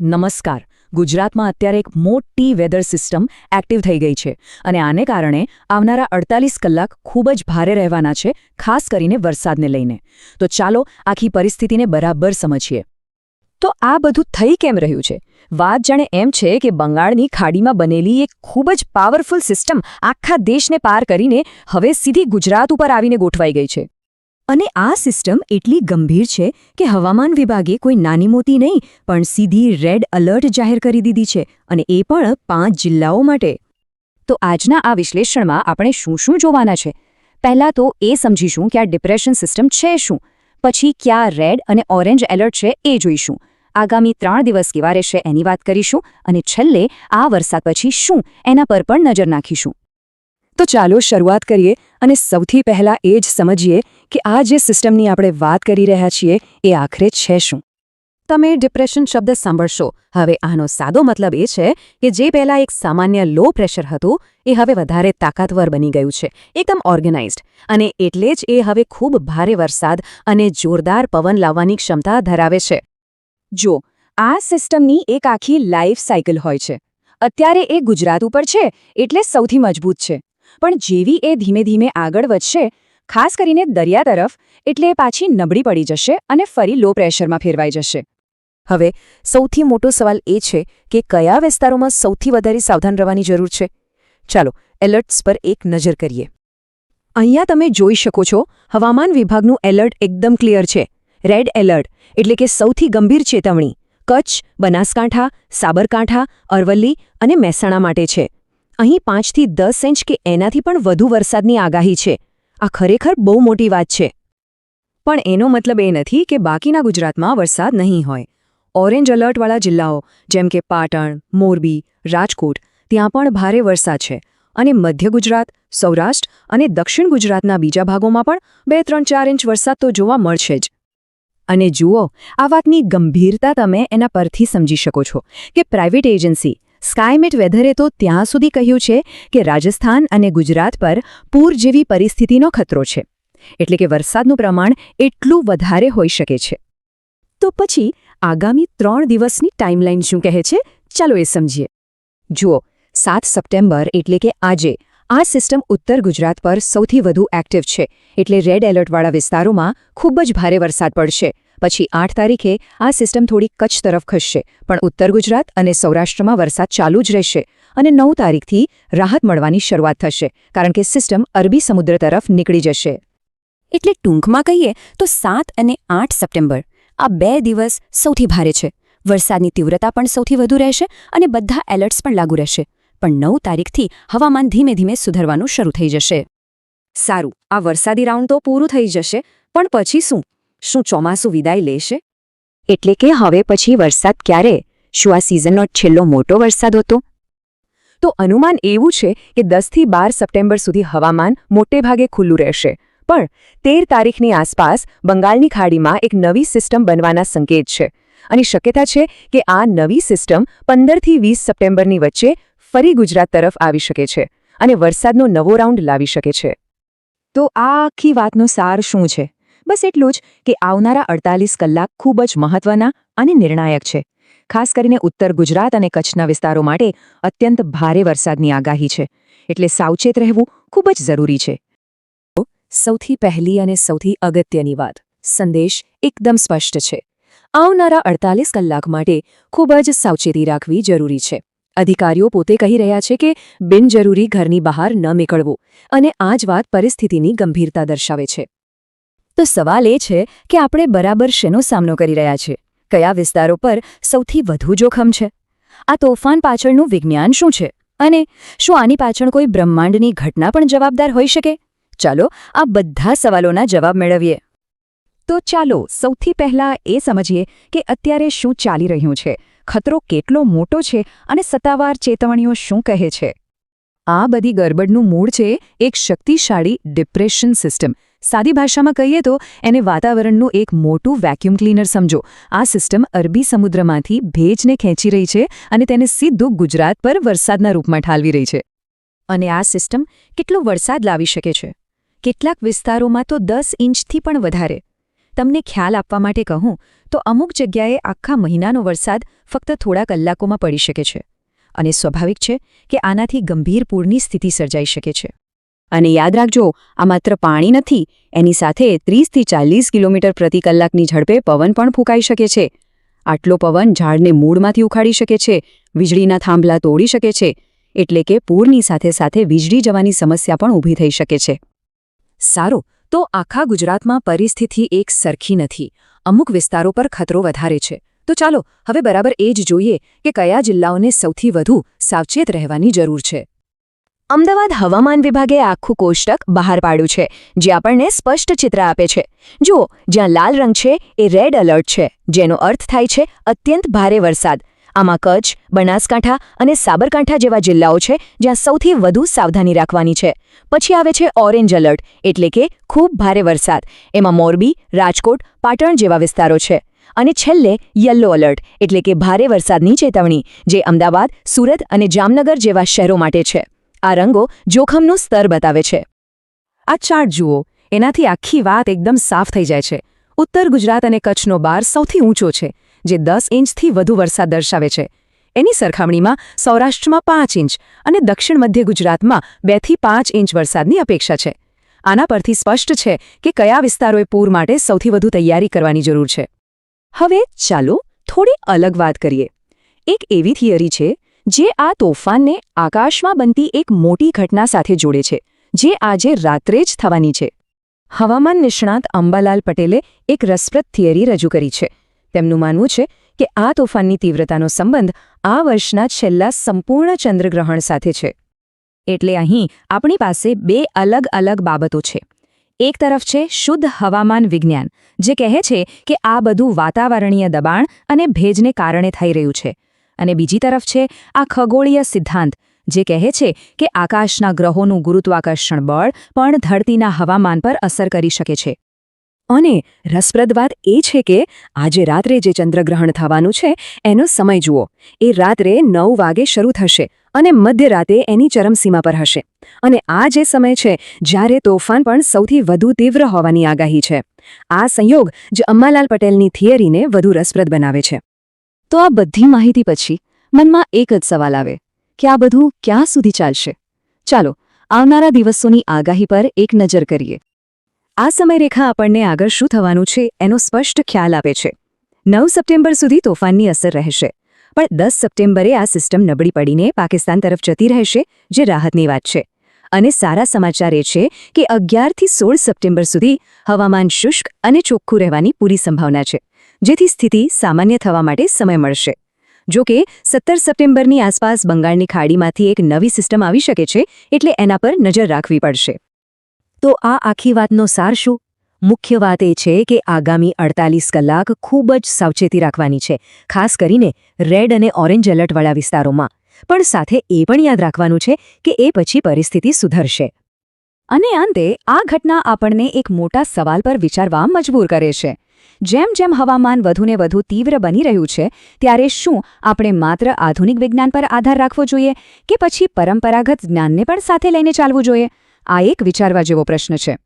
નમસ્કાર. ગુજરાતમાં અત્યારે એક મોટી વેધર સિસ્ટમ એક્ટિવ થઈ ગઈ છે અને આને કારણે આવનારા અડતાલીસ કલાક ખૂબ જ ભારે રહેવાના છે, ખાસ કરીને વરસાદને લઈને. તો ચાલો આખી પરિસ્થિતિને બરાબર સમજીએ. તો આ બધું થઈ કેમ રહ્યું છે? વાત જાણે એમ છે કે બંગાળની ખાડીમાં બનેલી એક ખૂબ જ પાવરફુલ સિસ્ટમ આખા દેશને પાર કરીને હવે સીધી ગુજરાત ઉપર આવીને ગોઠવાઈ ગઈ છે. અને આ સિસ્ટમ એટલી ગંભીર છે કે હવામાન વિભાગે કોઈ નાની મોતી નહીં, પણ સીધી રેડ અલર્ટ જાહેર કરી દીધી છે અને એ પણ પાંચ જિલ્લાઓ માટે. તો આજના આ વિશ્લેષણમાં આપણે શું શું જોવાના છે? પહેલાં તો એ સમજીશું કે આ ડિપ્રેશન સિસ્ટમ છે શું, પછી ક્યાં રેડ અને ઓરેન્જ એલર્ટ છે એ જોઈશું. આગામી ત્રણ દિવસ કેવા રહેશે એની વાત કરીશું અને છેલ્લે આ વરસાદ પછી શું એના પર પણ નજર નાખીશું. તો ચાલો શરૂઆત કરીએ અને સૌથી પહેલાં એ જ સમજીએ કે આ જે સિસ્ટમની આપણે વાત કરી રહ્યા છીએ, એ આખરે છે શું? તમે ડિપ્રેશન શબ્દ સાંભળશો. હવે આનો સાદો મતલબ એ છે કે જે પહેલાં એક સામાન્ય લો પ્રેશર હતું, એ હવે વધારે તાકાતવર બની ગયું છે, એકદમ ઓર્ગેનાઇઝ્ડ. અને એટલે જ એ હવે ખૂબ ભારે વરસાદ અને જોરદાર પવન લાવવાની ક્ષમતા ધરાવે છે. જો, આ સિસ્ટમની એક આખી લાઈફ સાયકલ હોય છે. અત્યારે એ ગુજરાત ઉપર છે, એટલે સૌથી મજબૂત છે. પણ જેવી એ ધીમે ધીમે આગળ વધશે ખાસ કરીને દરિયા તરફ, એટલે પાછી નબળી પડી જશે અને ફરી લો પ્રેશરમાં ફેરવાઈ જશે. હવે, સૌથી મોટો સવાલ એ છે કે કયા વિસ્તારોમાં સૌથી વધારે સાવધાન રહેવાની જરૂર છે? ચાલો એલર્ટ્સ પર એક નજર કરીએ. અહીંયા તમે જોઈ શકો છો, હવામાન વિભાગનું એલર્ટ એકદમ ક્લિયર છે. રેડ એલર્ટ એટલે કે સૌથી ગંભીર ચેતવણી. કચ્છ, બનાસકાંઠા, સાબરકાંઠા, અરવલ્લી અને મહેસાણા માટે છે. અહીં પાંચથી દસ ઇંચ કે એનાથી પણ વધુ વરસાદની આગાહી છે. આ ખરેખર બહુ મોટી વાત છે. પણ એનો મતલબ એ નથી કે બાકીના ગુજરાતમાં વરસાદ નહીં હોય. ઓરેન્જ અલર્ટવાળા જિલ્લાઓ, જેમ કે પાટણ, મોરબી, રાજકોટ, ત્યાં પણ ભારે વરસાદ છે અને મધ્ય ગુજરાત, સૌરાષ્ટ્ર અને દક્ષિણ ગુજરાતના બીજા ભાગોમાં પણ બે ત્રણ ચાર ઇંચ વરસાદ તો જોવા મળશે જ. અને જુઓ, આ વાતની ગંભીરતા તમે એના પરથી સમજી શકો છો કે પ્રાઇવેટ એજન્સી સ્કાયમેટ વેધરે તો ત્યાં સુધી કહ્યું છે કે રાજસ્થાન અને ગુજરાત પર પૂર જેવી પરિસ્થિતિનો ખતરો છે. એટલે કે વરસાદનું પ્રમાણ એટલું વધારે હોઈ શકે છે. તો પછી આગામી ત્રણ દિવસની ટાઈમલાઈન શું કહે છે? ચાલો એ સમજીએ. જુઓ, સાત સપ્ટેમ્બર એટલે કે આજે આ સિસ્ટમ ઉત્તર ગુજરાત પર સૌથી વધુ એક્ટિવ છે. એટલે રેડ એલર્ટવાળા વિસ્તારોમાં ખૂબ જ ભારે વરસાદ પડશે. પછી આઠ તારીખે આ સિસ્ટમ થોડી કચ્છ તરફ ખસશે પણ ઉત્તર ગુજરાત અને સૌરાષ્ટ્રમાં વરસાદ ચાલુ જ રહેશે અને નવ તારીખથી રાહત મળવાની શરૂઆત થશે કારણ કે સિસ્ટમ અરબી સમુદ્ર તરફ નીકળી જશે. એટલે ટૂંકમાં કહીએ તો સાત અને આઠ સપ્ટેમ્બર આ બે દિવસ સૌથી ભારે છે. વરસાદની તીવ્રતા પણ સૌથી વધુ રહેશે અને બધા એલર્ટ્સ પણ લાગુ રહેશે પણ નવ તારીખથી હવામાન ધીમે ધીમે સુધરવાનું શરૂ થઈ જશે. સારું આ વરસાદી રાઉન્ડ તો પૂરું થઈ જશે પણ પછી શું? શું ચોમાસું વિદાય લેશે? એટલે કે હવે પછી વરસાદ ક્યારે? શું આ સિઝનનો છેલ્લો મોટો વરસાદ હતો? તો અનુમાન એવું છે કે દસથી બાર સપ્ટેમ્બર સુધી હવામાન મોટે ભાગે ખુલ્લું રહેશે. પણ તેર તારીખની આસપાસ બંગાળની ખાડીમાં એક નવી સિસ્ટમ બનવાના સંકેત છે. અને શક્યતા છે કે આ નવી સિસ્ટમ પંદરથી વીસ સપ્ટેમ્બરની વચ્ચે ફરી ગુજરાત તરફ આવી શકે છે અને વરસાદનો નવો રાઉન્ડ લાવી શકે છે. તો આ આખી વાતનો સાર શું છે? બસ એટલું જ કે આવનારા અડતાલીસ કલાક ખૂબ જ મહત્વના અને નિર્ણાયક છે. ખાસ કરીને ઉત્તર ગુજરાત અને કચ્છના વિસ્તારો માટે અત્યંત ભારે વરસાદની આગાહી છે, એટલે સાવચેત રહેવું ખૂબ જ જરૂરી છે. સૌથી પહેલી અને સૌથી અગત્યની વાત, સંદેશ એકદમ સ્પષ્ટ છે. આવનારા અડતાલીસ કલાક માટે ખૂબ જ સાવચેતી રાખવી જરૂરી છે. અધિકારીઓ પોતે કહી રહ્યા છે કે બિનજરૂરી ઘરની બહાર ન નીકળવું અને આ જ વાત પરિસ્થિતિની ગંભીરતા દર્શાવે છે. તો સવાલ એ છે કે આપણે બરાબર શેનો સામનો કરી રહ્યા છીએ? કયા વિસ્તારો પર સૌથી વધુ જોખમ છે? આ તોફાન પાછળનું વિજ્ઞાન શું છે? અને શું આની પાછળ કોઈ બ્રહ્માંડની ઘટના પણ જવાબદાર હોઈ શકે? ચાલો આ બધા સવાલોના જવાબ મેળવીએ. તો ચાલો સૌથી પહેલા એ સમજીએ કે અત્યારે શું ચાલી રહ્યું છે? ખતરો કેટલો મોટો છે અને સત્તાવાર ચેતવણીઓ શું કહે છે? આ બધી ગરબડનું મૂળ છે એક શક્તિશાળી ડિપ્રેશન સિસ્ટમ. સાદી ભાષામાં કહીએ તો એને વાતાવરણનું એક મોટું વેક્યુમ ક્લીનર સમજો. આ સિસ્ટમ અરબી સમુદ્રમાંથી ભેજને ખેંચી રહી છે અને તેને સીધું ગુજરાત પર વરસાદના રૂપમાં ઠાલવી રહી છે. અને આ સિસ્ટમ કેટલો વરસાદ લાવી શકે છે? કેટલાક વિસ્તારોમાં તો દસ ઇંચથી પણ વધારે. તમને ખ્યાલ આપવા માટે કહું, તો અમુક જગ્યાએ આખા મહિનાનો વરસાદ ફક્ત થોડા કલાકોમાં પડી શકે છે. અને સ્વાભાવિક છે કે આનાથી ગંભીર પૂરની સ્થિતિ સર્જાઈ શકે છે. અને યાદ રાખજો, આ માત્ર પાણી નથી, એની સાથે ત્રીસથી ચાલીસ કિલોમીટર પ્રતિ કલાકની ઝડપે પવન પણ ફૂંકાઈ શકે છે. આટલો પવન ઝાડને મૂળમાંથી ઉખાડી શકે છે, વીજળીના થાંભલા તોડી શકે છે, એટલે કે પૂરની સાથે સાથે વીજળી જવાની સમસ્યા પણ ઊભી થઈ શકે છે. સારું, તો આખા ગુજરાતમાં પરિસ્થિતિ એક સરખી નથી. અમુક વિસ્તારો પર ખતરો વધારે છે. તો ચાલો, હવે બરાબર એ જ જોઈએ કે કયા જિલ્લાઓને સૌથી વધુ સાવચેત રહેવાની જરૂર છે. અમદાવાદ હવામાન વિભાગે આખું કોષ્ટક બહાર પાડ્યું છે, જે આપણને સ્પષ્ટ ચિત્ર આપે છે. જુઓ, જ્યાં લાલ રંગ છે, એ રેડ એલર્ટ છે, જેનો અર્થ થાય છે, અત્યંત ભારે વરસાદ. આમાં કચ્છ, બનાસકાંઠા અને સાબરકાંઠા જેવા જિલ્લાઓ છે, જ્યાં સૌથી વધુ સાવધાની રાખવાની છે. પછી આવે છે ઓરેન્જ એલર્ટ એટલે કે ખૂબ ભારે વરસાદ. એમાં મોરબી, રાજકોટ, પાટણ જેવા વિસ્તારો છે. અને છેલ્લે યલો એલર્ટ એટલે કે ભારે વરસાદની ચેતવણી, જે અમદાવાદ, સુરત અને જામનગર જેવા શહેરો માટે છે. આ રંગો જોખમનું સ્તર બતાવે છે. આ ચાર્ટ જુઓ, એનાથી આખી વાત એકદમ સાફ થઈ જાય છે. ઉત્તર ગુજરાત અને કચ્છનો બાર સૌથી ઊંચો છે, જે દસ ઇંચથી વધુ વરસાદ દર્શાવે છે. એની સરખામણીમાં સૌરાષ્ટ્રમાં પાંચ ઇંચ અને દક્ષિણ મધ્ય ગુજરાતમાં બેથી પાંચ ઇંચ વરસાદની અપેક્ષા છે. આના પરથી સ્પષ્ટ છે કે કયા વિસ્તારોએ પૂર માટે સૌથી વધુ તૈયારી કરવાની જરૂર છે. હવે ચાલો થોડી અલગ વાત કરીએ. એક એવી થિયરી છે જે આ તોફાનને આકાશમાં બનતી એક મોટી ઘટના સાથે જોડે છે, જે આજે રાત્રે જ થવાની છે. હવામાન નિષ્ણાત અંબાલાલ પટેલે એક રસપ્રદ થિયરી રજૂ કરી છે. તેમનું માનવું છે કે આ તોફાનની તીવ્રતાનો સંબંધ આ વર્ષના છેલ્લા સંપૂર્ણ ચંદ્રગ્રહણ સાથે છે. એટલે અહીં આપણી પાસે બે અલગ અલગ બાબતો છે. એક તરફ છે શુદ્ધ હવામાન વિજ્ઞાન, જે કહે છે કે આ બધું વાતાવરણીય દબાણ અને ભેજને કારણે થઈ રહ્યું છે. અને બીજી તરફ છે, આ ખગોળીય સિદ્ધાંત, જે કહે છે કે આકાશના ગ્રહોનું ગુરુત્વાકર્ષણ બળ પણ ધરતીના હવામાન પર અસર કરી શકે છે. અને રસપ્રદ વાત એ છે કે આજે રાત્રે જે ચંદ્રગ્રહણ થવાનું છે, એનો સમય જુઓ. એ રાત્રે નવ વાગે શરૂ થશે અને મધ્યરાતે એની ચરમસીમા પર હશે. અને આ જે સમય છે, જ્યારે તોફાન પણ સૌથી વધુ તીવ્ર હોવાની આગાહી છે. આ સંયોગ જે અમ્માલાલ પટેલની થિયરીને વધુ રસપ્રદ બનાવે છે. તો આ બધી માહિતી પછી મનમાં એક જ સવાલ આવે, કે આ બધું ક્યાં સુધી ચાલશે? ચાલો, આવનારા દિવસોની આગાહી પર એક નજર કરીએ. આ સમયરેખા આપણને આગળ શું થવાનું છે એનો સ્પષ્ટ ખ્યાલ આપે છે. નવ સપ્ટેમ્બર સુધી તોફાનની અસર રહેશે, પણ દસ સપ્ટેમ્બરે આ સિસ્ટમ નબળી પડીને પાકિસ્તાન તરફ જતી રહેશે, જે રાહતની વાત છે. અને સારા સમાચાર એ છે કે અગિયારથી સોળ સપ્ટેમ્બર સુધી હવામાન શુષ્ક અને ચોખ્ખું રહેવાની પૂરી સંભાવના છે, જેથી સ્થિતિ સામાન્ય થવા માટે સમય મળશે. જો કે, સત્તર સપ્ટેમ્બરની આસપાસ બંગાળની ખાડીમાંથી એક નવી સિસ્ટમ આવી શકે છે, એટલે એના પર નજર રાખવી પડશે. તો આ આખી વાતનો સાર શું? મુખ્ય વાત એ છે કે આગામી અડતાલીસ કલાક ખૂબ જ સાવચેતી રાખવાની છે, ખાસ કરીને રેડ અને ઓરેન્જ એલર્ટવાળા વિસ્તારોમાં. પણ સાથે એ પણ યાદ રાખવાનું છે કે એ પછી પરિસ્થિતિ સુધરશે. અને અંતે, આ ઘટના આપણને એક મોટા સવાલ પર વિચારવા મજબૂર કરે છે. જેમ જેમ હવામાન વધુને વધુ તીવ્ર બની રહ્યું છે, ત્યારે શું આપણે માત્ર આધુનિક વિજ્ઞાન પર આધાર રાખવો જોઈએ કે પછી પરંપરાગત જ્ઞાનને પણ સાથે લઈને ચાલવું જોઈએ? આ એક વિચારવા જેવો પ્રશ્ન છે.